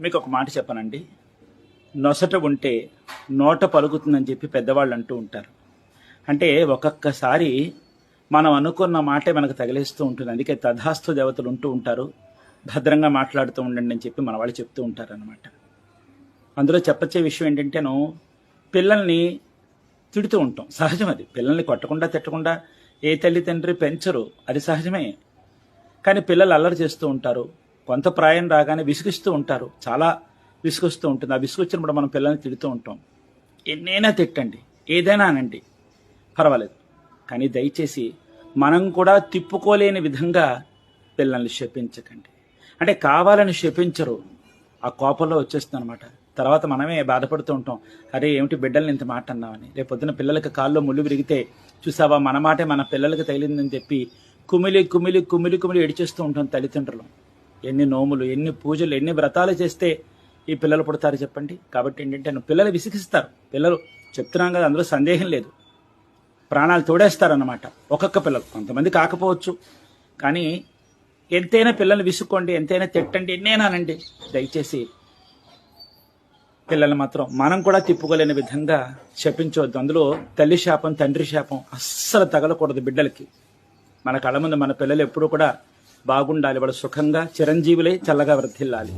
మీకు ఒక మాట చెప్పనండి. నొసట ఉంటే నోట పలుకుతుందని చెప్పి పెద్దవాళ్ళు అంటూ ఉంటారు. అంటే ఒక్కొక్కసారి మనం అనుకున్న మాటే మనకు తగిలేస్తూ ఉంటుంది. అందుకే తథాస్తు దేవతలు ఉంటూ ఉంటారు. భద్రంగా మాట్లాడుతూ ఉండండి అని చెప్పి మన వాళ్ళు చెప్తూ ఉంటారు అనమాట అందులో చెప్పచ్చే విషయం ఏంటంటేను పిల్లల్ని తిడుతూ ఉంటాం. సహజం అది. పిల్లల్ని కొట్టకుండా తిట్టకుండా ఏ తల్లి తండ్రి పెంచరు. అది సహజమే. కానీ పిల్లలు అల్లరి చేస్తూ ఉంటారు. కొంత ప్రాయం రాగానే విసుగిస్తూ ఉంటారు. చాలా విసుగొస్తూ ఉంటుంది. ఆ విసుగొచ్చినప్పుడు మనం పిల్లల్ని తిడుతూ ఉంటాం. ఎన్నైనా తిట్టండి. ఏదైనా అనండి. పర్వాలేదు. కానీ దయచేసి మనం కూడా తిప్పుకోలేని విధంగా పిల్లల్ని శపించకండి. అంటే కావాలని శపించరు. ఆ కోపంలో వచ్చేస్తుంది అనమాట తర్వాత మనమే బాధపడుతూ ఉంటాం. అరే ఏమిటి బిడ్డల్ని ఇంత మాట అన్నామని రేపు పొద్దున పిల్లలకి కాల్లో ముళ్ళు విరిగితే చూసావా మన మాటే మన పిల్లలకి తగిలిందని చెప్పి కుమిలి కుమిలి కుమిలి కుమిలి ఏడిచేస్తూ ఉంటాం తల్లిదండ్రులు. ఎన్ని నోములు ఎన్ని పూజలు ఎన్ని వ్రతాలు చేస్తే ఈ పిల్లలు పుడతారు చెప్పండి? కాబట్టి ఏంటంటే పిల్లలు విసిగిస్తారు. పిల్లలు చెప్తున్నాం కదా అందులో సందేహం లేదు. ప్రాణాలు తోడేస్తారన్నమాట. ఒక్కొక్క పిల్లలు. కొంతమంది కాకపోవచ్చు. కానీ ఎంతైనా పిల్లల్ని విసుక్కోండి ఎంతైనా తిట్టండి ఎన్నేనానండి. దయచేసి పిల్లలు మాత్రం మనం కూడా తిప్పుకోలేని విధంగా శపించవద్దు అందులో తల్లి శాపం తండ్రి శాపం అస్సలు తగలకూడదు బిడ్డలకి. మన కళ్ళ ముందు మన పిల్లలు ఎప్పుడూ కూడా బాగుండాలి వాళ్ళు సుఖంగా చిరంజీవులై చల్లగా వర్ధిల్లాలి